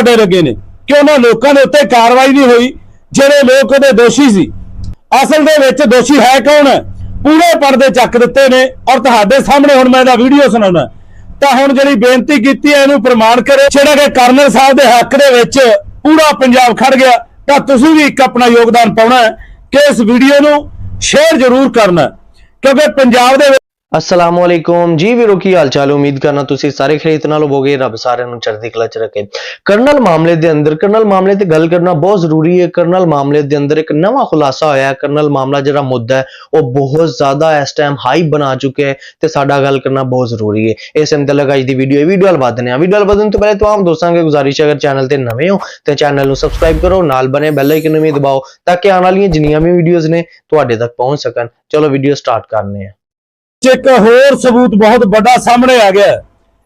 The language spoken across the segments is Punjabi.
ਵੱਡੇ ਲੱਗੇ ਨੇ ਕਿ ਉਹਨਾਂ ਲੋਕਾਂ ਦੇ ਉੱਤੇ ਕਾਰਵਾਈ ਨਹੀਂ ਹੋਈ, ਜਿਹੜੇ ਲੋਕ ਉਹਦੇ ਦੋਸ਼ੀ ਸੀ। ਅਸਲ ਦੇ ਵਿੱਚ ਦੋਸ਼ੀ ਹੈ ਕੌਣ? ਪੂਰੇ ਪਰਦੇ ਚੱਕ ਦਿੱਤੇ ਨੇ ਔਰ ਤੁਹਾਡੇ ਸਾਹਮਣੇ ਹੁਣ ਮੈਂ ਇਹਦਾ ਵੀਡੀਓ ਸੁਣਾਉਣਾ। ਤਾਂ ਹੁਣ ਜਿਹੜੀ ਬੇਨਤੀ ਕੀਤੀ ਹੈ, ਇਹਨੂੰ ਪ੍ਰਮਾਣ ਕਰੇ ਜਿਹੜਾ ਕਿ ਕਰਨਲ ਸਾਹਿਬ ਦੇ ਹੱਕ ਦੇ ਵਿੱਚ ਪੂਰਾ ਪੰਜਾਬ ਖੜ ਗਿਆ, ਤਾਂ ਤੁਸੀਂ ਵੀ ਇੱਕ ਆਪਣਾ ਯੋਗਦਾਨ ਪਾਉਣਾ ਹੈ ਕਿ ਇਸ ਵੀਡੀਓ ਨੂੰ ਸ਼ੇਅਰ ਜ਼ਰੂਰ ਕਰਨਾ ਕਿਉਂਕਿ ਪੰਜਾਬ ਦੇ ਅਸਲਾਮ ਵਾਲੇਕੁਮ ਜੀ ਵੀਰੋ, ਕੀ ਹਾਲ ਚਾਲ? ਉਮੀਦ ਕਰਨਾ ਤੁਸੀਂ ਸਾਰੇ ਖਰੀਤ ਨਾਲ ਹੋਵੋਗੇ, ਰੱਬ ਸਾਰਿਆਂ ਨੂੰ ਚੜ੍ਹਦੀ ਕਲਾ ਚ ਰੱਖੇ। ਕਰਨਲ ਮਾਮਲੇ ਦੇ ਅੰਦਰ, ਕਰਨਲ ਮਾਮਲੇ ਤੇ ਗੱਲ ਕਰਨਾ ਬਹੁਤ ਜ਼ਰੂਰੀ ਹੈ। ਕਰਨਲ ਮਾਮਲੇ ਦੇ ਅੰਦਰ ਇੱਕ ਨਵਾਂ ਖੁਲਾਸਾ ਹੋਇਆ ਹੈ। ਕਰਨਲ ਮਾਮਲਾ ਜਿਹੜਾ ਮੁੱਦਾ ਹੈ, ਉਹ ਬਹੁਤ ਜ਼ਿਆਦਾ ਇਸ ਟਾਈਮ ਹਾਈ ਬਣਾ ਚੁੱਕਿਆ ਹੈ ਤੇ ਸਾਡਾ ਗੱਲ ਕਰਨਾ ਬਹੁਤ ਜ਼ਰੂਰੀ ਹੈ। ਇਸ ਮੁਤਲਕ ਅੱਜ ਦੀ ਵੀਡੀਓ ਇਹ ਵੀਡੀਓ ਹਲ ਵਧਨੇ ਆ ਵੀਡੀਓ ਹਲ ਵਧਣ ਤੋਂ ਪਹਿਲੇ ਤਮਾਮ ਦੋਸਤਾਂ ਕੇ ਗੁਜ਼ਾਰਿਸ਼ ਹੈ, ਅਗਰ ਚੈਨਲ ਤੇ ਨਵੇਂ ਹੋ ਤੇ ਚੈਨਲ ਨੂੰ ਸਬਸਕ੍ਰਾਈਬ ਕਰੋ, ਨਾਲ ਬਣੇ ਬੈਲ ਆਈਕਨ ਨੂੰ ਵੀ ਦਬਾਓ, ਤਾਂ ਕਿ ਆਉਣ ਵਾਲੀਆਂ ਜਿੰਨੀਆਂ ਵੀ ਵੀਡੀਓਜ਼ ਨੇ, ਤੁਹਾਡੇ ਤੱਕ ਪਹੁੰਚ ਸਕਣ। ਚਲੋ ਵੀਡੀਓ ਸਟਾਰਟ ਕਰਨੇ ਆ ਇੱਕ ਹੋਰ ਸਬੂਤ ਬਹੁਤ ਵੱਡਾ ਸਾਹਮਣੇ ਆ ਗਿਆ। ਹੈ।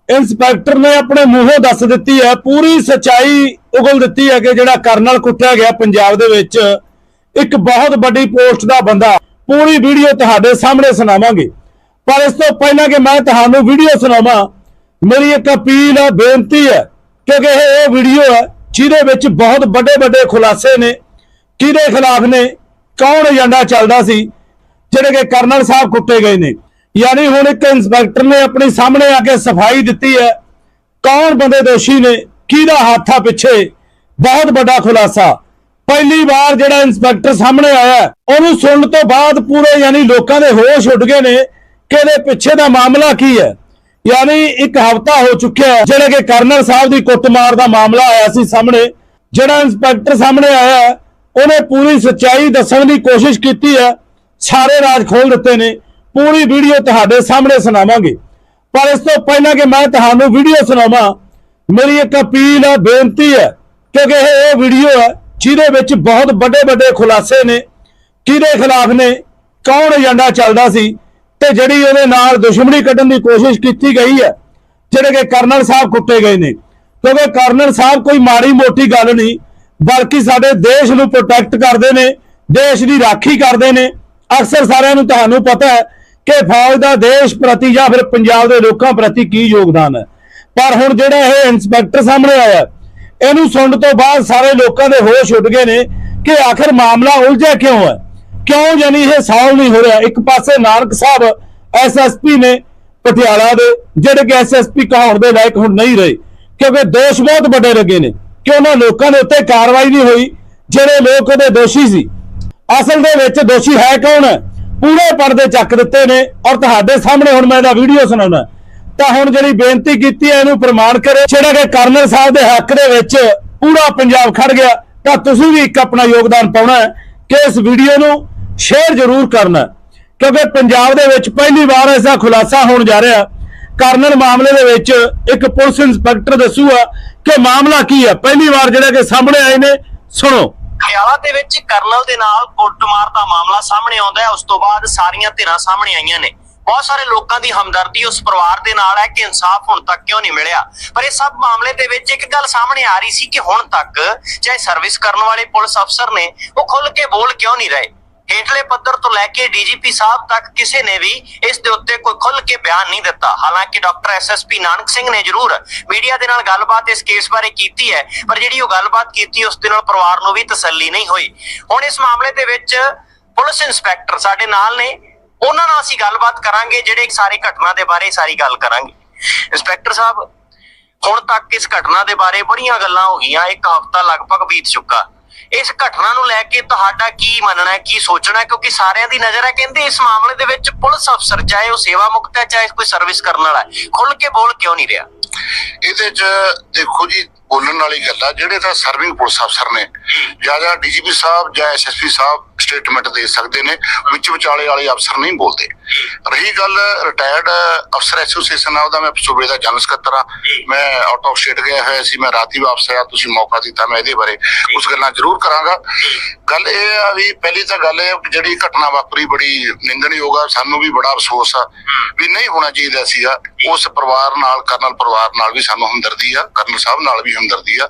ਇੰਸਪੈਕਟਰ ਨੇ ਆਪਣੇ ਮੂੰਹੋਂ ਦੱਸ ਦਿੱਤੀ ਹੈ, ਪੂਰੀ ਸਚਾਈ ਉਗਲ ਦਿੱਤੀ ਹੈ ਕਿ ਜਿਹੜਾ ਕਰਨਲ ਕੁੱਟਿਆ ਗਿਆ ਪੰਜਾਬ ਦੇ ਵਿੱਚ, ਇੱਕ ਬਹੁਤ ਵੱਡੀ ਪੋਸਟ ਦਾ ਬੰਦਾ। ਪੂਰੀ ਵੀਡੀਓ ਤੁਹਾਡੇ ਸਾਹਮਣੇ ਸੁਣਾਵਾਂਗੇ। ਪਰ ਇਸ ਤੋਂ ਪਹਿਲਾਂ ਕਿ ਮੈਂ ਤੁਹਾਨੂੰ ਵੀਡੀਓ ਸੁਣਾਵਾਂ, ਮੇਰੀ ਇੱਕ ਅਪੀਲ ਹੈ, ਬੇਨਤੀ ਹੈ ਕਿਉਂਕਿ ਇਹ ਉਹ ਵੀਡੀਓ ਹੈ ਜਿਹਦੇ ਵਿੱਚ ਬਹੁਤ ਵੱਡੇ ਵੱਡੇ ਖੁਲਾਸੇ ਨੇ, ਕਿਹਦੇ ਖਿਲਾਫ ਨੇ, ਕੌਣ ਏਜੰਡਾ ਚੱਲਦਾ ਸੀ, ਜਿਹੜੇ ਕਿ ਕਰਨਲ ਸਾਹਿਬ ਕੁੱਟੇ ਗਏ ਨੇ। ਯਾਨੀ ਹੁਣ ਇੱਕ ਇੰਸਪੈਕਟਰ ਨੇ ਆਪਣੀ ਸਾਹਮਣੇ ਆ ਕੇ ਸਫ਼ਾਈ ਦਿੱਤੀ ਹੈ। ਕੌਣ ਬੰਦੇ ਦੋਸ਼ੀ ਨੇ? ਕਿਹਦਾ ਹੱਥ ਆ ਪਿੱਛੇ? ਬਹੁਤ ਵੱਡਾ ਖੁਲਾਸਾ। ਪਹਿਲੀ ਵਾਰ ਜਿਹੜਾ ਇੰਸਪੈਕਟਰ ਸਾਹਮਣੇ ਆਇਆ, ਉਹਨੂੰ ਸੁਣਨ ਤੋਂ ਬਾਅਦ ਪੂਰੇ ਯਾਨੀ ਲੋਕਾਂ ਦੇ ਹੋਸ਼ ਉੱਡ ਗਏ ਨੇ ਕਿ ਇਹਦੇ ਪਿੱਛੇ ਦਾ ਮਾਮਲਾ ਕੀ ਹੈ। ਯਾਨੀ ਇੱਕ ਹਫਤਾ ਹੋ ਚੁੱਕਿਆ ਹੈ, ਜਿਹੜਾ ਕਿ ਕਰਨਲ ਸਾਹਿਬ ਦੀ ਕੁੱਟਮਾਰ ਦਾ ਮਾਮਲਾ ਆਇਆ ਸੀ ਸਾਹਮਣੇ। ਜਿਹੜਾ ਇੰਸਪੈਕਟਰ ਸਾਹਮਣੇ ਆਇਆ, ਉਹਨੇ ਪੂਰੀ ਸੱਚਾਈ ਦੱਸਣ ਦੀ ਕੋਸ਼ਿਸ਼ ਕੀਤੀ ਹੈ। ਸਾਰੇ ਰਾਜ ਖੋਲ ਦਿੱਤੇ ਨੇ। ਪੂਰੀ ਵੀਡੀਓ ਤੁਹਾਡੇ ਸਾਹਮਣੇ ਸੁਣਾਵਾਂਗੇ। ਪਰ ਇਸ ਤੋਂ ਪਹਿਲਾਂ ਕਿ ਮੈਂ ਤੁਹਾਨੂੰ ਵੀਡੀਓ ਸੁਣਾਵਾਂ, ਮੇਰੀ ਇੱਕ ਅਪੀਲ ਹੈ ਬੇਨਤੀ ਹੈ ਕਿਉਂਕਿ ਇਹ ਵੀਡੀਓ ਹੈ ਜਿਹਦੇ ਵਿੱਚ ਬਹੁਤ ਵੱਡੇ ਵੱਡੇ ਖੁਲਾਸੇ ਨੇ, ਕਿਹਦੇ ਖਿਲਾਫ ਨੇ, ਕੌਣ ਏਜੰਡਾ ਚੱਲਦਾ ਸੀ, ਤੇ ਜਿਹੜੀ ਉਹਦੇ ਨਾਲ ਦੁਸ਼ਮਣੀ ਕੱਢਣ ਦੀ ਕੋਸ਼ਿਸ਼ ਕੀਤੀ ਗਈ ਹੈ ਜਿਹੜੇ ਕਿ ਕਰਨਲ ਸਾਹਿਬ ਕੁੱਟੇ ਗਏ ਨੇ। ਕਿਉਂਕਿ ਕਰਨਲ ਸਾਹਿਬ ਕੋਈ ਮਾੜੀ ਮੋਟੀ ਗੱਲ ਨਹੀਂ, ਬਲਕਿ ਸਾਡੇ ਦੇਸ਼ ਨੂੰ ਪ੍ਰੋਟੈਕਟ ਕਰਦੇ ਨੇ, ਦੇਸ਼ ਦੀ ਰਾਖੀ ਕਰਦੇ ਨੇ। ਅਕਸਰ ਸਾਰਿਆਂ ਨੂੰ ਤੁਹਾਨੂੰ ਪਤਾ ਹੈ ਕਿ ਫੌਜ ਦਾ ਦੇਸ਼ ਪ੍ਰਤੀ ਜਾਂ ਫਿਰ ਪੰਜਾਬ ਦੇ ਲੋਕਾਂ ਪ੍ਰਤੀ ਕੀ ਯੋਗਦਾਨ ਹੈ? ਪਰ ਹੁਣ ਜਿਹੜਾ ਇਹ ਇੰਸਪੈਕਟਰ ਸਾਹਮਣੇ ਆਇਆ, ਇਹਨੂੰ ਸੁਣਨ ਤੋਂ ਬਾਅਦ ਸਾਰੇ ਲੋਕਾਂ ਦੇ ਹੋਸ਼ ਉੱਡ ਗਏ ਨੇ ਕਿ ਆਖਰ ਮਾਮਲਾ ਉਲਝਿਆ ਕਿਉਂ ਹੈ? ਕਿਉਂ ਜਾਨੀ ਇਹ ਸਾਲ ਨਹੀਂ ਹੋ ਰਿਹਾ? ਇੱਕ ਪਾਸੇ ਨਾਨਕ ਸਾਹਿਬ ਐਸਐਸਪੀ ਨੇ ਪਟਿਆਲਾ ਦੇ, ਜਿਹੜੇ ਕਿ ਐਸਐਸਪੀ ਕਹਾਉਣ ਦੇ ਲਾਇਕ ਹੁਣ ਨਹੀਂ ਰਹੇ, ਕਿਉਂਕਿ ਦੋਸ਼ ਬਹੁਤ ਵੱਡੇ ਲੱਗੇ ਨੇ ਕਿ ਉਹਨਾਂ ਲੋਕਾਂ ਦੇ ਉੱਤੇ ਕਾਰਵਾਈ ਨਹੀਂ ਹੋਈ, ਜਿਹੜੇ ਲੋਕ ਉਹਦੇ ਦੋਸ਼ੀ ਸੀ। ਅਸਲ ਦੇ ਵਿੱਚ ਦੋਸ਼ੀ ਹੈ ਕੌਣ ਹੈ? ਪੂਰੇ ਪਰਦੇ ਚੱਕ ਦਿੱਤੇ ਨੇ ਔਰ ਤੁਹਾਡੇ ਸਾਹਮਣੇ ਹੁਣ ਮੈਂ ਇਹਦਾ ਵੀਡੀਓ ਸੁਣਾਉਣਾ। ਤਾਂ ਹੁਣ ਜਿਹੜੀ ਬੇਨਤੀ ਕੀਤੀ ਹੈ, ਇਹਨੂੰ ਪ੍ਰਮਾਣ ਕਰੇ। ਜਿਹੜਾ ਕਿ ਕਰਨਲ ਸਾਹਿਬ ਦੇ ਹੱਕ ਦੇ ਵਿੱਚ ਪੂਰਾ ਪੰਜਾਬ ਖੜ ਗਿਆ, ਤਾਂ ਤੁਸੀਂ ਵੀ ਇੱਕ ਆਪਣਾ ਯੋਗਦਾਨ ਪਾਉਣਾ ਹੈ ਕਿ ਇਸ ਵੀਡੀਓ ਨੂੰ ਸ਼ੇਅਰ ਜ਼ਰੂਰ ਕਰਨਾ ਕਿਉਂਕਿ ਪੰਜਾਬ ਦੇ ਵਿੱਚ ਪਹਿਲੀ ਵਾਰ ਐਸਾ ਖੁਲਾਸਾ ਹੋਣ ਜਾ ਰਿਹਾ। ਕਰਨਲ ਮਾਮਲੇ ਦੇ ਵਿੱਚ ਇੱਕ ਪੁਲਿਸ ਇੰਸਪੈਕਟਰ ਦੱਸੂਗਾ ਕਿ ਮਾਮਲਾ ਕੀ ਹੈ। ਪਹਿਲੀ ਵਾਰ ਜਿਹੜਾ ਕਿ ਸਾਹਮਣੇ ਆਏ ਨੇ, ਸੁਣੋ। ਖਿਆਲਾ ਦੇ ਵਿੱਚ ਕਰਨਲ ਦੇ ਨਾਲ ਕੁੱਟਮਾਰ ਦਾ ਮਾਮਲਾ ਸਾਹਮਣੇ ਆਉਂਦਾ ਹੈ। ਉਸ ਤੋਂ ਬਾਅਦ ਸਾਰੀਆਂ ਧਿਰਾਂ ਸਾਹਮਣੇ ਆਈਆਂ ਨੇ। ਬਹੁਤ ਸਾਰੇ ਲੋਕਾਂ ਦੀ ਹਮਦਰਦੀ ਉਸ ਪਰਿਵਾਰ ਦੇ ਨਾਲ ਹੈ ਕਿ ਇਨਸਾਫ ਹੁਣ ਤੱਕ ਕਿਉਂ ਨਹੀਂ ਮਿਲਿਆ? ਪਰ ਇਹ ਸਭ ਮਾਮਲੇ ਦੇ ਵਿੱਚ ਇੱਕ ਗੱਲ ਸਾਹਮਣੇ ਆ ਰਹੀ ਸੀ ਕਿ ਹੁਣ ਤੱਕ ਚਾਹੇ ਸਰਵਿਸ ਕਰਨ ਵਾਲੇ ਪੁਲਿਸ ਅਫਸਰ ਨੇ, ਉਹ ਖੁੱਲ ਕੇ ਬੋਲ ਕਿਉਂ ਨਹੀਂ ਰਹੇ? ਹੇਠਲੇ ਪੱਧਰ ਤੋਂ ਲੈ ਕੇ ਡੀਜੀਪੀ ਸਾਹਿਬ ਤੱਕ ਕਿਸੇ ਨੇ ਵੀ ਇਸ ਦੇ ਉੱਤੇ ਕੋਈ ਖੁੱਲ ਕੇ ਬਿਆਨ ਨਹੀਂ ਦਿੱਤਾ। ਹਾਲਾਂਕਿ ਡਾਕਟਰ ਐਸਐਸਪੀ ਨਾਨਕ ਸਿੰਘ ਨੇ ਜ਼ਰੂਰ ਮੀਡੀਆ ਦੇ ਨਾਲ ਗੱਲਬਾਤ ਇਸ ਕੇਸ ਬਾਰੇ ਕੀਤੀ ਹੈ, ਪਰ ਜਿਹੜੀ ਉਹ ਗੱਲਬਾਤ ਕੀਤੀ ਉਸ ਦੇ ਨਾਲ ਪਰਿਵਾਰ ਨੂੰ ਵੀ ਤਸੱਲੀ ਨਹੀਂ ਹੋਈ। ਹੁਣ ਇਸ ਮਾਮਲੇ ਦੇ ਵਿੱਚ ਪੁਲਿਸ ਇੰਸਪੈਕਟਰ ਸਾਡੇ ਨਾਲ ਨੇ। ਉਹਨਾਂ ਨਾਲ ਅਸੀਂ ਗੱਲਬਾਤ ਕਰਾਂਗੇ, ਜਿਹੜੇ ਸਾਰੇ ਘਟਨਾ ਦੇ ਬਾਰੇ ਸਾਰੀ ਗੱਲ ਕਰਾਂਗੇ। ਇੰਸਪੈਕਟਰ ਸਾਹਿਬ, ਹੁਣ ਤੱਕ ਇਸ ਘਟਨਾ ਦੇ ਬਾਰੇ ਬੜੀਆਂ ਗੱਲਾਂ ਹੋ ਗਈਆਂ। ਇੱਕ ਹਫ਼ਤਾ ਲਗਭਗ ਬੀਤ ਚੁੱਕਾ। ਇਸ ਘਟਨਾ ਨੂੰ ਲੈ ਕੇ ਤੁਹਾਡਾ ਕੀ ਮੰਨਣਾ ਹੈ, ਕੀ ਸੋਚਣਾ ਹੈ? ਕਿਉਂਕਿ ਸਾਰਿਆਂ ਦੀ ਨਜ਼ਰ ਹੈ ਕਹਿੰਦੇ ਇਸ ਮਾਮਲੇ ਦੇ ਵਿੱਚ ਪੁਲਿਸ ਅਫਸਰ, ਚਾਹੇ ਉਹ ਸੇਵਾ ਮੁਕਤ ਹੈ, ਚਾਹੇ ਕੋਈ ਸਰਵਿਸ ਕਰਨ ਵਾਲਾ ਖੁੱਲ ਕੇ ਬੋਲ ਕਿਉਂ ਨਹੀਂ ਰਿਹਾ? ਇਹਦੇ ਚ ਦੇਖੋ ਜੀ ਬੋਲਣ ਵਾਲੀ ਗੱਲ ਆ, ਜਿਹੜੇ ਤਾਂ ਸਰਵਿੰਗ ਪੁਲਿਸ ਅਫਸਰ ਨੇ, ਜਾਂ ਜਾਂ ਡੀਜੀਪੀ ਸਾਹਿਬ ਜਾਂ ਐਸਐਸਪੀ ਸਾਹਿਬ ਸਟੇਟਮੈਂਟ ਦੇ ਸਕਦੇ ਨੇ, ਵਿੱਚ ਵਿਚਾਲੇ ਵਾਲੇ ਅਫਸਰ ਨਹੀਂ ਬੋਲਦੇ। ਰਹੀ ਗੱਲ ਰਿਟਾਇਰਡ ਅਫਸਰ ਐਸੋਸੀਏਸ਼ਨ ਆ, ਉਹਦਾ ਮੈਂ ਸੂਬੇ ਦਾ ਜਨਰਲ ਸਕੱਤਰ ਆ। ਮੈਂ ਆਊਟ ਆਫ ਸਟੇਟ ਗਿਆ ਹੋਇਆ ਸੀ, ਮੈਂ ਰਾਤੀ ਵਾਪਸ ਆਇਆ, ਤੁਸੀਂ ਮੌਕਾ ਦਿੱਤਾ ਮੈਂ ਇਹਦੇ ਬਾਰੇ। ਉਸ ਗੱਲਾਂ ਜ਼ਰੂਰ ਕਰਾਂਗਾ। ਗੱਲ ਇਹ ਆ ਵੀ ਪਹਿਲੀ ਤਾਂ ਗੱਲ ਇਹ ਜਿਹੜੀ ਘਟਨਾ ਵਾਪਰੀ ਬੜੀ ਨਿੰਦਣਯੋਗ ਆ, ਸਾਨੂੰ ਵੀ ਬੜਾ ਅਫਸੋਸ ਆ ਵੀ ਨਹੀਂ ਹੋਣਾ ਚਾਹੀਦਾ ਸੀਗਾ। ਉਸ ਪਰਿਵਾਰ ਨਾਲ, ਕਰਨਲ ਪਰਿਵਾਰ ਨਾਲ ਵੀ ਸਾਨੂੰ ਹਮਦਰਦੀ ਆ, ਕਰਨਲ ਸਾਹਿਬ ਨਾਲ ਵੀ ਹਮਦਰਦੀ ਆ।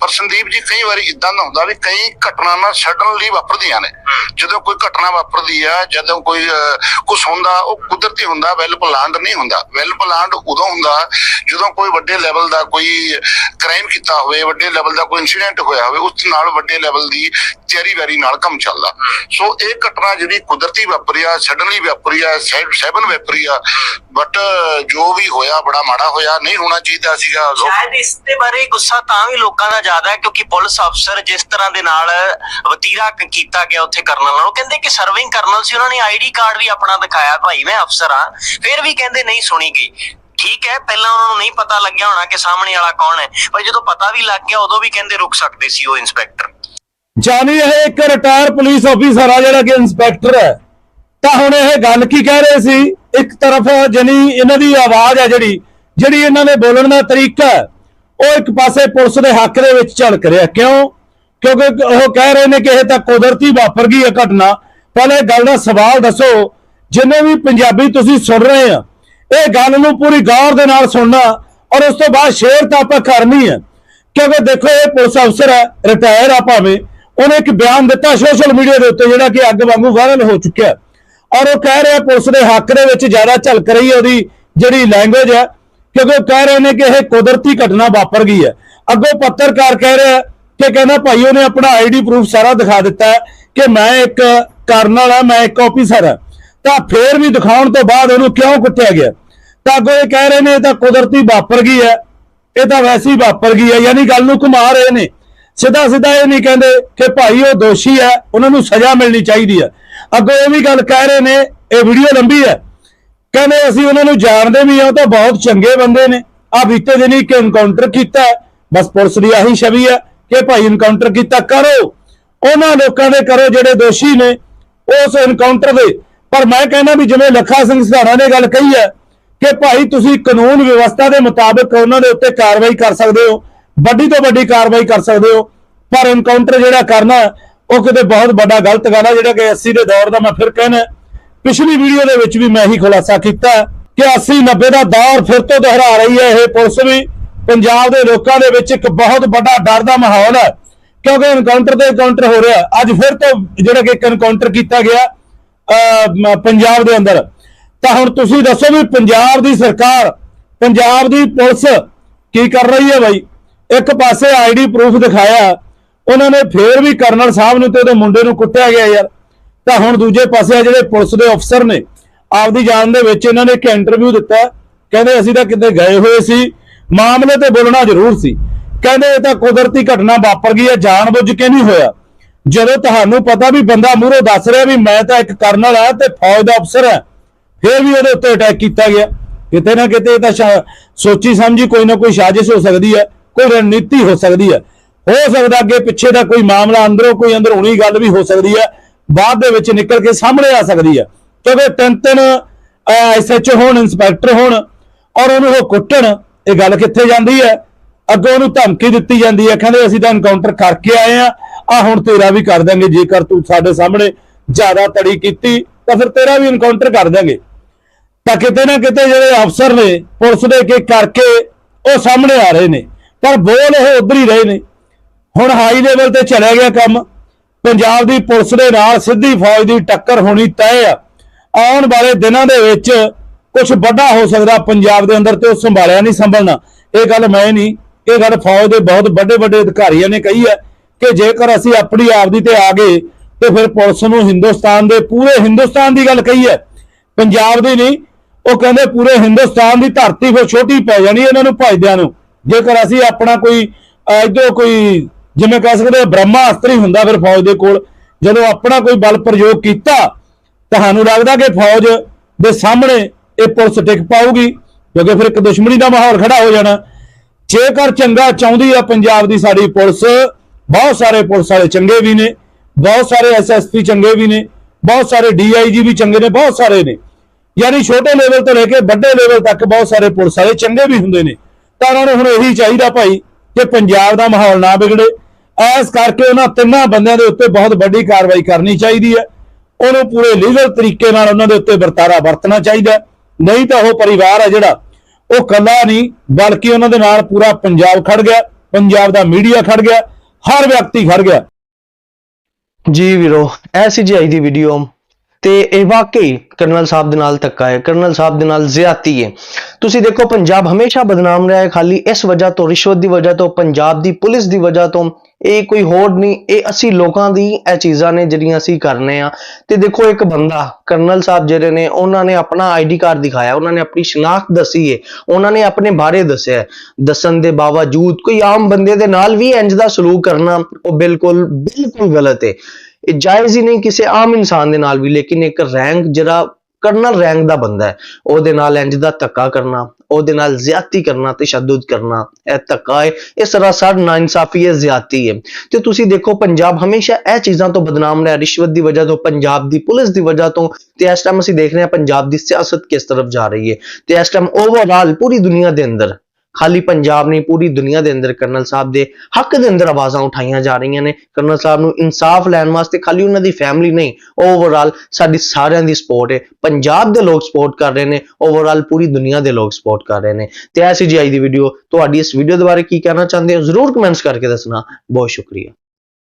ਪਰ ਸੰਦੀਪ ਜੀ ਕਈ ਵਾਰੀ ਇਦਾਂ ਦਾ ਹੁੰਦਾ ਵੀ ਕਈ ਘਟਨਾਵਾਂ ਸਡਨਲੀ ਵਾਪਰਦੀਆਂ ਨੇ। ਜਦੋਂ ਕੋਈ ਘਟਨਾ ਵਾਪਰਦੀ ਆ ਜਦੋਂ ਕੋਈ ਕੁਝ ਹੁੰਦਾ ਉਹ ਕੁਦਰਤੀ ਹੁੰਦਾ ਵੈਲ ਪਲਾਨਡ ਨਹੀਂ ਹੁੰਦਾ। ਵੈਲ ਪਲਾਨਡ ਉਦੋਂ ਹੁੰਦਾ ਜਦੋਂ ਕੋਈ ਵੱਡੇ ਲੈਵਲ ਦਾ ਕੋਈ ਕ੍ਰਾਈਮ ਕੀਤਾ ਹੋਵੇ ਵੱਡੇ ਲੈਵਲ ਦਾ ਕੋਈ ਇਨਸੀਡੈਂਟ ਹੋਇਆ ਹੋਵੇ ਉਸ ਨਾਲ ਵੱਡੇ ਲੈਵਲ ਦੀ ਤਿਆਰੀ ਵੈਰੀ ਨਾਲ ਕੰਮ ਚੱਲਦਾ। ਸੋ ਇਹ ਘਟਨਾ ਜਿਹੜੀ ਕੁਦਰਤੀ ਵਾਪਰੀ ਆ ਸਡਨਲੀ ਵਾਪਰੀ ਆ ਸੈਵਨ ਵਾਪਰੀ ਆ ਬਟ ਜੋ ਵੀ ਹੋਇਆ ਬੜਾ ਮਾੜਾ ਹੋਇਆ ਨਹੀਂ ਹੋਣਾ ਚਾਹੀਦਾ ਸੀਗਾ। ਸ਼ਾਇਦ ਇਸ ਦੇ ਬਾਰੇ ਗੁੱਸਾ ਤਾਂ ਵੀ ਲੋਕਾਂ ਦਾ ਜ਼ਿਆਦਾ ਹੈ ਕਿਉਂਕਿ ਪੁਲਿਸ ਅਫਸਰ ਜਿਸ ਤਰ੍ਹਾਂ ਦੇ ਨਾਲ ਵਤੀਰਾ ਕੀਤਾ ਗਿਆ ਉੱਥੇ ਕਰਨਲ ਨਾਲ ਉਹ ਕਹਿੰਦੇ ਕਿ ਸਰਵਿੰਗ ਕਰਨਲ ਸੀ ਉਹਨਾਂ ਨੇ ਆਈਡੀ ਕਾਰਡ ਵੀ ਆਪਣਾ ਦਿਖਾਇਆ ਭਾਈ ਮੈਂ ਅਫਸਰ ਆ ਫਿਰ ਵੀ ਕਹਿੰਦੇ ਨਹੀਂ ਸੁਣੀ ਗਈ। ਠੀਕ ਹੈ ਪਹਿਲਾਂ ਉਹਨਾਂ ਨੂੰ ਨਹੀਂ ਪਤਾ ਲੱਗਿਆ ਹੋਣਾ ਕਿ ਸਾਹਮਣੇ ਵਾਲਾ ਕੌਣ ਹੈ ਪਰ ਜਦੋਂ ਪਤਾ ਵੀ ਲੱਗ ਗਿਆ ਉਦੋਂ ਵੀ ਕਹਿੰਦੇ ਰੁਕ ਸਕਦੇ ਸੀ ਉਹ ਇੰਸਪੈਕਟਰ ਜਾਨੀ ਇਹ ਇੱਕ ਰਿਟਾਇਰ ਪੁਲਿਸ ਆਫੀਸਰ ਆ ਜਿਹੜਾ ਕਿ ਇੰਸਪੈਕਟਰ ਹੈ। ਤਾਂ ਹੁਣ ਇਹ ਗੱਲ ਕੀ ਕਹਿ ਰਹੇ ਸੀ? ਇੱਕ ਤਰਫ ਜਨੀ ਇਹਨਾਂ ਦੀ ਆਵਾਜ਼ ਹੈ ਜਿਹੜੀ ਜਿਹੜੀ ਇਹਨਾਂ ਦੇ ਬੋਲਣ ਦਾ ਤਰੀਕਾ ਹੈ, ਉਹ ਇੱਕ ਪਾਸੇ ਪੁਲਿਸ ਦੇ ਹੱਕ ਦੇ ਵਿੱਚ ਝਲਕ ਰਿਹਾ। ਕਿਉਂ? ਕਿਉਂਕਿ ਉਹ ਕਹਿ ਰਹੇ ਨੇ ਕਿ ਇਹ ਤਾਂ ਕੁਦਰਤੀ ਵਾਪਰ ਗਈ ਹੈ ਘਟਨਾ। ਪਹਿਲੇ ਇਹ ਗੱਲ ਦਾ ਸਵਾਲ ਦੱਸੋ, ਜਿੰਨੇ ਵੀ ਪੰਜਾਬੀ ਤੁਸੀਂ ਸੁਣ ਰਹੇ ਆ, ਇਹ ਗੱਲ ਨੂੰ ਪੂਰੀ ਗੌਰ ਦੇ ਨਾਲ ਸੁਣਨਾ ਔਰ ਉਸ ਤੋਂ ਬਾਅਦ ਸ਼ੇਅਰ ਤਾਂ ਆਪਾਂ ਕਰਨੀ ਹੈ ਕਿਉਂਕਿ ਦੇਖੋ, ਇਹ ਪੁਲਿਸ ਅਫਸਰ ਹੈ, ਰਿਟਾਇਰ ਆ ਭਾਵੇਂ। ਉਹਨੇ ਇੱਕ ਬਿਆਨ ਦਿੱਤਾ ਸੋਸ਼ਲ ਮੀਡੀਆ ਦੇ ਉੱਤੇ ਜਿਹੜਾ ਕਿ ਅੱਗ ਵਾਂਗੂ ਵਾਇਰਲ ਹੋ ਚੁੱਕਿਆ। ਔਰ ਉਹ ਕਹਿ ਰਿਹਾ ਪੁਲਿਸ ਦੇ ਹੱਕ ਦੇ ਵਿੱਚ ਜ਼ਿਆਦਾ ਝਲਕ ਰਹੀ ਹੈ ਉਹਦੀ ਜਿਹੜੀ ਲੈਂਗੁਏਜ ਹੈ। ਕਿਉਂਕਿ ਉਹ ਕਹਿ ਰਹੇ ਨੇ ਕਿ ਇਹ ਕੁਦਰਤੀ ਘਟਨਾ ਵਾਪਰ ਗਈ ਹੈ। ਅੱਗੋਂ ਪੱਤਰਕਾਰ ਕਹਿ ਰਿਹਾ ਕਿ ਕਹਿੰਦਾ ਭਾਈ ਉਹਨੇ ਆਪਣਾ ਆਈਡੀ ਪ੍ਰੂਫ ਸਾਰਾ ਦਿਖਾ ਦਿੱਤਾ ਕਿ ਮੈਂ ਇੱਕ ਕਰਨਲ ਹਾਂ, ਮੈਂ ਇੱਕ ਆਫੀਸਰ ਹਾਂ। ਤਾਂ ਫੇਰ ਵੀ ਦਿਖਾਉਣ ਤੋਂ ਬਾਅਦ ਉਹਨੂੰ ਕਿਉਂ ਕੁੱਟਿਆ ਗਿਆ? ਤਾਂ ਅੱਗੋਂ ਇਹ ਕਹਿ ਰਹੇ ਨੇ ਇਹ ਤਾਂ ਕੁਦਰਤੀ ਵਾਪਰ ਗਈ ਹੈ, ਇਹ ਤਾਂ ਵੈਸੇ ਹੀ ਵਾਪਰ ਗਈ ਹੈ, ਯਾਨੀ ਗੱਲ ਨੂੰ ਘੁਮਾ ਰਹੇ ਨੇ। ਸਿੱਧਾ ਸਿੱਧਾ ਇਹ ਨਹੀਂ ਕਹਿੰਦੇ ਕਿ ਭਾਈ ਉਹ ਦੋਸ਼ੀ ਹੈ, ਉਹਨਾਂ ਨੂੰ ਸਜ਼ਾ ਮਿਲਣੀ ਚਾਹੀਦੀ ਹੈ। ਅੱਗੋਂ ਇਹ ਵੀ ਗੱਲ ਕਹਿ ਰਹੇ ਨੇ, ਇਹ ਵੀਡੀਓ ਲੰਬੀ ਹੈ। ਕਹਿੰਦੇ ਅਸੀਂ ਉਹਨਾਂ ਨੂੰ ਜਾਣਦੇ ਵੀ ਹਾਂ ਤਾਂ ਬਹੁਤ ਚੰਗੇ ਬੰਦੇ ਨੇ। ਆ ਬੀਤੇ ਦਿਨ ਇੱਕ ਐਨਕਾਊਂਟਰ ਕੀਤਾ ਬਸ ਪੁਲਿਸ ਦੀ ਆਹੀ ਛਵੀ ਹੈ ਕਿ ਭਾਈ ਐਨਕਾਊਂਟਰ ਕੀਤਾ, ਕਰੋ। ਉਹਨਾਂ ਲੋਕਾਂ ਦੇ ਕਰੋ ਜਿਹੜੇ ਦੋਸ਼ੀ ਨੇ ਉਸ ਐਨਕਾਊਂਟਰ ਦੇ। ਪਰ ਮੈਂ ਕਹਿੰਦਾ ਵੀ ਜਿਵੇਂ ਲੱਖਾ ਸਿੰਘ ਸਧਾਣਾ ਨੇ ਗੱਲ ਕਹੀ ਹੈ ਕਿ ਭਾਈ ਤੁਸੀਂ ਕਾਨੂੰਨ ਵਿਵਸਥਾ ਦੇ ਮੁਤਾਬਕ ਉਹਨਾਂ ਦੇ ਉੱਤੇ ਕਾਰਵਾਈ ਕਰ ਸਕਦੇ ਹੋ। ਵੱਡੀ ਤੋਂ ਵੱਡੀ ਕਾਰਵਾਈ ਕਰ ਸਕਦੇ ਹੋ। ਪਰ ਐਨਕਾਊਂਟਰ ਜਿਹੜਾ ਕਰਨਾ, ਉਹ ਕਿਤੇ ਬਹੁਤ ਵੱਡਾ ਗਲਤ ਗੱਲ ਹੈ ਜਿਹੜਾ ਕਿ 80 ਦੇ ਦੌਰ ਦਾ ਮੈਂ ਫਿਰ ਕਹਿਣਾ। ਪਿਛਲੀ ਵੀਡੀਓ ਦੇ ਵਿੱਚ ਵੀ ਮੈਂ ਹੀ ਖੁਲਾਸਾ ਕੀਤਾ ਕਿ 80 90 ਦਾ ਦੌਰ ਫਿਰ ਤੋਂ ਦੁਹਰਾ ਰਹੀ ਹੈ ਇਹ ਪੁਲਿਸ ਵੀ। ਪੰਜਾਬ ਦੇ ਲੋਕਾਂ ਦੇ ਵਿੱਚ ਇੱਕ ਬਹੁਤ ਵੱਡਾ ਡਰ ਦਾ ਮਾਹੌਲ ਹੈ। ਕਿਉਂਕਿ ਐਨਕਾਊਂਟਰ ਤੇ ਐਨਕਾਊਂਟਰ ਹੋ ਰਿਹਾ। ਅੱਜ ਫਿਰ ਤੋਂ ਜਿਹੜਾ ਕਿ ਇੱਕ ਐਨਕਾਊਂਟਰ ਕੀਤਾ ਗਿਆ ਪੰਜਾਬ ਦੇ ਅੰਦਰ। ਤਾਂ ਹੁਣ ਤੁਸੀਂ ਦੱਸੋ ਵੀ ਪੰਜਾਬ ਦੀ ਸਰਕਾਰ, ਪੰਜਾਬ ਦੀ ਪੁਲਿਸ ਕੀ ਕਰ ਰਹੀ ਹੈ ਬਾਈ? ਇੱਕ ਪਾਸੇ ਆਈਡੀ ਪ੍ਰੂਫ ਦਿਖਾਇਆ। ਉਹਨਾਂ ਨੇ ਫੇਰ ਵੀ ਕਰਨਲ ਸਾਹਿਬ ਨੂੰ ਤੇ ਉਹਦੇ ਮੁੰਡੇ ਨੂੰ ਕੁੱਟਿਆ ਗਿਆ ਯਾਰ। ਤਾਂ ਹੁਣ ਦੂਜੇ ਪਾਸੇ ਆ ਜਿਹੜੇ ਪੁਲਿਸ ਦੇ ਅਫਸਰ ਨੇ, ਆਪਦੀ ਜਾਨ ਦੇ ਵਿੱਚ ਇਹਨਾਂ ਨੇ ਇੱਕ ਇੰਟਰਵਿਊ ਦਿੱਤਾ। ਕਹਿੰਦੇ ਅਸੀਂ ਤਾਂ ਕਿਤੇ ਗਏ ਹੋਏ ਸੀ, ਮਾਮਲੇ ਤੇ ਬੋਲਣਾ ਜ਼ਰੂਰ ਸੀ। ਕਹਿੰਦੇ ਇਹ ਤਾਂ ਕੁਦਰਤੀ ਘਟਨਾ ਵਾਪਰ ਗਈ ਹੈ, ਜਾਣਬੁੱਝ ਕੇ ਨਹੀਂ ਹੋਇਆ। ਜਦੋਂ ਤੁਹਾਨੂੰ ਪਤਾ ਵੀ ਬੰਦਾ ਮੂਹਰੋਂ ਦੱਸ ਰਿਹਾ ਵੀ ਮੈਂ ਤਾਂ ਇੱਕ ਕਰਨਲ ਆ ਤੇ ਫੌਜ ਦਾ ਅਫਸਰ ਆ ਫਿਰ ਵੀ ਉਹਦੇ ਉੱਤੇ ਅਟੈਕ ਕੀਤਾ ਗਿਆ। ਕਿਤੇ ਨਾ ਕਿਤੇ ਇਹ ਤਾਂ ਸੋਚੀ ਸਮਝੀ ਕੋਈ ਨਾ ਕੋਈ ਸਾਜ਼ਿਸ਼ ਹੋ ਸਕਦੀ ਹੈ, ਕੋਈ ਰਣਨੀਤੀ ਹੋ ਸਕਦੀ ਹੈ। ਹੋ ਸਕਦਾ ਅੱਗੇ ਪਿੱਛੇ ਦਾ ਕੋਈ ਮਾਮਲਾ ਅੰਦਰੋਂ ਕੋਈ ਅੰਦਰੂਨੀ ਗੱਲ ਵੀ ਹੋ ਸਕਦੀ ਹੈ ਬਾਅਦ ਦੇ ਵਿੱਚ ਨਿਕਲ ਕੇ ਸਾਹਮਣੇ ਆ ਸਕਦੀ ਹੈ। ਕਿਉਂਕਿ ਤਿੰਨ ਤਿੰਨ ਐਸਐਚਓ ਹੋਣ ਇੰਸਪੈਕਟਰ ਹੋਣ ਔਰ ਉਹਨੂੰ ਉਹ ਕੁੱਟਣ, ਇਹ ਗੱਲ ਕਿੱਥੇ ਜਾਂਦੀ ਹੈ? ਅੱਗੋਂ ਉਹਨੂੰ ਧਮਕੀ ਦਿੱਤੀ ਜਾਂਦੀ ਹੈ, ਕਹਿੰਦੇ ਅਸੀਂ ਤਾਂ ਐਨਕਾਊਂਟਰ ਕਰਕੇ ਆਏ ਆ ਆ ਹੁਣ ਤੇਰਾ ਵੀ ਕਰ ਦਾਂਗੇ ਜੇਕਰ ਤੂੰ ਸਾਡੇ ਸਾਹਮਣੇ ਜ਼ਿਆਦਾ ਤੜੀ ਕੀਤੀ, ਤਾਂ ਫਿਰ ਤੇਰਾ ਵੀ ਐਨਕਾਊਂਟਰ ਕਰ ਦਾਂਗੇ ਤਾਂ ਕਿਤੇ ਨਾ ਕਿਤੇ ਜਿਹੜੇ ਅਫਸਰ ਨੇ, ਪੁਲਿਸ ਦੇ ਕੇ ਕਰਕੇ ਉਹ ਸਾਹਮਣੇ ਆ ਰਹੇ ਨੇ। ਪਰ ਬੋਲ ਉਹ ਉਧਰ ਹੀ ਰਹੇ ਨੇ। ਹੁਣ ਹਾਈ ਲੈਵਲ ਤੇ ਚਲਿਆ ਗਿਆ ਕੰਮ। ਪੰਜਾਬ ਦੀ ਪੁਲਿਸ ਦੇ ਨਾਲ ਸਿੱਧੀ ਫੌਜ ਦੀ ਟੱਕਰ ਹੋਣੀ ਤੈਅ ਆ। ਆਉਣ ਵਾਲੇ ਦਿਨਾਂ ਦੇ ਵਿੱਚ ਕੁਝ ਵੱਡਾ ਹੋ ਸਕਦਾ ਪੰਜਾਬ ਦੇ ਅੰਦਰ ਤੇ ਉਹ ਸੰਭਾਲਿਆ ਨਹੀਂ ਸੰਭਲਣਾ। ਇਹ ਗੱਲ ਮੈਂ ਨਹੀਂ, ਇਹ ਗੱਲ ਫੌਜ ਦੇ ਬਹੁਤ ਵੱਡੇ ਵੱਡੇ ਅਧਿਕਾਰੀਆਂ ਨੇ ਕਹੀ ਹੈ ਕਿ ਜੇਕਰ ਅਸੀਂ ਆਪਣੀ ਆਪਦੀ ਤੇ ਆ ਗਏ ਤੇ ਫਿਰ ਪੁਲਿਸ ਨੂੰ ਹਿੰਦੁਸਤਾਨ ਦੇ ਪੂਰੇ ਹਿੰਦੁਸਤਾਨ ਦੀ ਗੱਲ ਕਹੀ ਹੈ ਪੰਜਾਬ ਦੀ ਨਹੀਂ, ਉਹ ਕਹਿੰਦੇ ਪੂਰੇ ਹਿੰਦੁਸਤਾਨ ਦੀ ਧਰਤੀ ਫਿਰ ਛੋਟੀ ਪੈ ਜਾਣੀ ਇਹਨਾਂ ਨੂੰ ਭਜਦਿਆਂ ਨੂੰ। ਜੇਕਰ ਅਸੀਂ ਆਪਣਾ ਕੋਈ ਇਦੋਂ ਕੋਈ ਜਿਵੇਂ ਕਹਿ ਸਕਦੇ ਹਾਂ ਬ੍ਰਹਮਾ ਅਸਤਰ ਹੀ ਹੁੰਦਾ ਫਿਰ ਫੌਜ ਦੇ ਕੋਲ, ਜਦੋਂ ਆਪਣਾ ਕੋਈ ਬਲ ਪ੍ਰਯੋਗ ਕੀਤਾ, ਤੁਹਾਨੂੰ ਲੱਗਦਾ ਕਿ ਫੌਜ ਦੇ ਸਾਹਮਣੇ ਇਹ ਪੁਲਿਸ ਟਿਕ ਪਾਊਗੀ, ਕਿਉਂਕਿ ਫਿਰ ਇੱਕ ਦੁਸ਼ਮਣੀ ਦਾ ਮਾਹੌਲ ਖੜਾ ਹੋ ਜਾਣਾ। ਜੇਕਰ ਚੰਗਾ ਚਾਹੁੰਦੀ ਆ ਪੰਜਾਬ ਦੀ ਸਾਡੀ ਪੁਲਿਸ, ਬਹੁਤ ਸਾਰੇ ਪੁਲਿਸ ਵਾਲੇ ਚੰਗੇ ਵੀ ਨੇ, ਬਹੁਤ ਸਾਰੇ ਐਸਐਸਪੀ ਚੰਗੇ ਵੀ ਨੇ, ਬਹੁਤ ਸਾਰੇ ਡੀਆਈਜੀ ਵੀ ਚੰਗੇ ਨੇ, ਬਹੁਤ ਸਾਰੇ ਨੇ। ਯਾਨੀ ਛੋਟੇ ਲੈਵਲ ਤੋਂ ਲੈ ਕੇ ਵੱਡੇ ਲੈਵਲ ਤੱਕ ਬਹੁਤ ਸਾਰੇ ਪੁਲਿਸ ਵਾਲੇ ਚੰਗੇ ਵੀ ਹੁੰਦੇ ਨੇ। ਤਾਂ ਉਹਨਾਂ ਨੂੰ ਹੁਣ ਇਹੀ ਚਾਹੀਦਾ ਭਾਈ ਕਿ ਪੰਜਾਬ ਦਾ ਮਾਹੌਲ ਨਾ ਵਿਗੜੇ। ਇਸ ਕਰਕੇ ਉਹਨਾਂ ਤਿੰਨਾਂ ਬੰਦਿਆਂ ਦੇ ਉੱਤੇ ਬਹੁਤ ਵੱਡੀ ਕਾਰਵਾਈ ਕਰਨੀ ਚਾਹੀਦੀ ਹੈ। ਉਹਨੂੰ ਪੂਰੇ ਲੀਗਲ ਤਰੀਕੇ ਨਾਲ ਉਹਨਾਂ ਦੇ ਉੱਤੇ ਵਰਤਾਰਾ ਵਰਤਣਾ ਚਾਹੀਦਾ ਨਹੀਂ ਤਾਂ ਉਹ ਪਰਿਵਾਰ ਹੈ ਜਿਹੜਾ, ਉਹ ਕੱਲਾ ਨਹੀਂ, ਬਲਕਿ ਉਹਨਾਂ ਦੇ ਨਾਲ ਪੂਰਾ ਪੰਜਾਬ ਖੜ ਗਿਆ, ਪੰਜਾਬ ਦਾ ਮੀਡੀਆ ਖੜ ਗਿਆ, ਹਰ ਵਿਅਕਤੀ ਖੜ ਗਿਆ। ਜੀ ਵੀਰੋ ਐਸੀ ਸੀ ਜੀ ਅੱਜ ਦੀ ਵੀਡੀਓ ਤੇ ਇਹ ਵਾਕਈ ਕਰਨਲ ਸਾਹਿਬ ਦੇ ਨਾਲ ਧੱਕਾ ਹੈ, ਕਰਨਲ ਸਾਹਿਬ ਦੇ ਨਾਲ ਜ਼ਿਆਤੀ ਹੈ। ਤੁਸੀਂ ਦੇਖੋ, ਪੰਜਾਬ ਹਮੇਸ਼ਾ ਬਦਨਾਮ ਰਿਹਾ ਹੈ, ਖਾਲੀ ਇਸ ਵਜ੍ਹਾ ਤੋਂ, ਰਿਸ਼ਵਤ ਦੀ ਵਜ੍ਹਾ ਤੋਂ, ਪੰਜਾਬ ਦੀ ਪੁਲਿਸ ਦੀ ਵਜ੍ਹਾ ਤੋਂ, ਇਹ ਕੋਈ ਹੋਰ ਨਹੀਂ, ਇਹ ਅਸੀਂ ਲੋਕਾਂ ਦੀ ਇਹ ਚੀਜ਼ਾਂ ਨੇ ਜਿਹੜੀਆਂ ਅਸੀਂ ਕਰਨੇ ਆ ਤੇ ਦੇਖੋ, ਇੱਕ ਬੰਦਾ, ਕਰਨਲ ਸਾਹਿਬ ਜਿਹੜੇ ਨੇ, ਉਹਨਾਂ ਨੇ ਆਪਣਾ ਆਈਡੀ ਕਾਰਡ ਦਿਖਾਇਆ, ਉਹਨਾਂ ਨੇ ਆਪਣੀ ਸ਼ਨਾਖਤ ਦੱਸੀ ਹੈ, ਉਹਨਾਂ ਨੇ ਆਪਣੇ ਬਾਰੇ ਦੱਸਿਆ ਦੱਸਣ ਦੇ ਬਾਵਜੂਦ ਕੋਈ ਆਮ ਬੰਦੇ ਦੇ ਨਾਲ ਵੀ ਇੰਜ ਦਾ ਸਲੂਕ ਕਰਨਾ, ਉਹ ਬਿਲਕੁਲ ਬਿਲਕੁਲ ਗਲਤ ਹੈ। ਇਹ ਜਾਇਜ਼ ਹੀ ਨਹੀਂ ਕਿਸੇ ਆਮ ਇਨਸਾਨ ਦੇ ਨਾਲ ਵੀ, ਲੇਕਿਨ ਇੱਕ ਰੈਂਕ ਜਿਹੜਾ ਕਰਨਲ ਰੈਂਕ ਦਾ ਬੰਦਾ ਹੈ, ਉਹਦੇ ਨਾਲ ਇੰਜ ਦਾ ਧੱਕਾ ਕਰਨਾ, ਉਹਦੇ ਨਾਲ ਜ਼ਿਆਦਤੀ ਕਰਨਾ, ਤਸ਼ੱਦਦ ਕਰਨਾ, ਇਹ ਧੱਕਾ ਹੈ, ਇਹ ਸਰਾਸਰ ਨਾਇਨਸਾਫੀ ਹੈ ਜ਼ਿਆਦਤੀ ਹੈ। ਤੇ ਤੁਸੀਂ ਦੇਖੋ, ਪੰਜਾਬ ਹਮੇਸ਼ਾ ਇਹ ਚੀਜ਼ਾਂ ਤੋਂ ਬਦਨਾਮ ਰਿਹਾ, ਰਿਸ਼ਵਤ ਦੀ ਵਜ੍ਹਾ ਤੋਂ, ਪੰਜਾਬ ਦੀ ਪੁਲਿਸ ਦੀ ਵਜ੍ਹਾ ਤੋਂ, ਤੇ ਇਸ ਟਾਈਮ ਅਸੀਂ ਦੇਖ ਰਹੇ ਹਾਂ, ਪੰਜਾਬ ਦੀ ਸਿਆਸਤ ਕਿਸ ਤਰਫ ਜਾ ਰਹੀ ਹੈ। ਤੇ ਇਸ ਟਾਈਮ ਓਵਰਆਲ ਪੂਰੀ ਦੁਨੀਆ ਦੇ ਅੰਦਰ ਖਾਲੀ ਪੰਜਾਬ ਨਹੀਂ, ਪੂਰੀ ਦੁਨੀਆ ਦੇ ਅੰਦਰ ਕਰਨਲ ਸਾਹਿਬ ਦੇ ਹੱਕ ਦੇ ਅੰਦਰ ਆਵਾਜ਼ਾਂ ਉਠਾਈਆਂ ਜਾ ਰਹੀਆਂ ਨੇ। ਕਰਨਲ ਸਾਹਿਬ ਨੂੰ ਇਨਸਾਫ ਲੈਣ ਵਾਸਤੇ ਖਾਲੀ ਉਹਨਾਂ ਦੀ ਫੈਮਿਲੀ ਨਹੀਂ ਓਵਰਆਲ ਸਾਡੀ ਸਾਰਿਆਂ ਦੀ ਸਪੋਰਟ ਹੈ। ਪੰਜਾਬ ਦੇ ਲੋਕ ਸਪੋਰਟ ਕਰ ਰਹੇ ਨੇ ਓਵਰਆਲ ਪੂਰੀ ਦੁਨੀਆ ਦੇ ਲੋਕ ਸਪੋਰਟ ਕਰ ਰਹੇ ਨੇ। ਤੇ ਐਸੀ ਜੀ ਅੱਜ ਦੀ ਵੀਡੀਓ ਤੁਹਾਡੀ ਇਸ ਵੀਡੀਓ ਦੇ ਬਾਰੇ ਕੀ ਕਹਿਣਾ ਚਾਹੁੰਦੇ ਹੋ? ਜ਼ਰੂਰ ਕਮੈਂਟਸ ਕਰਕੇ ਦੱਸਣਾ। ਬਹੁਤ ਸ਼ੁਕਰੀਆ।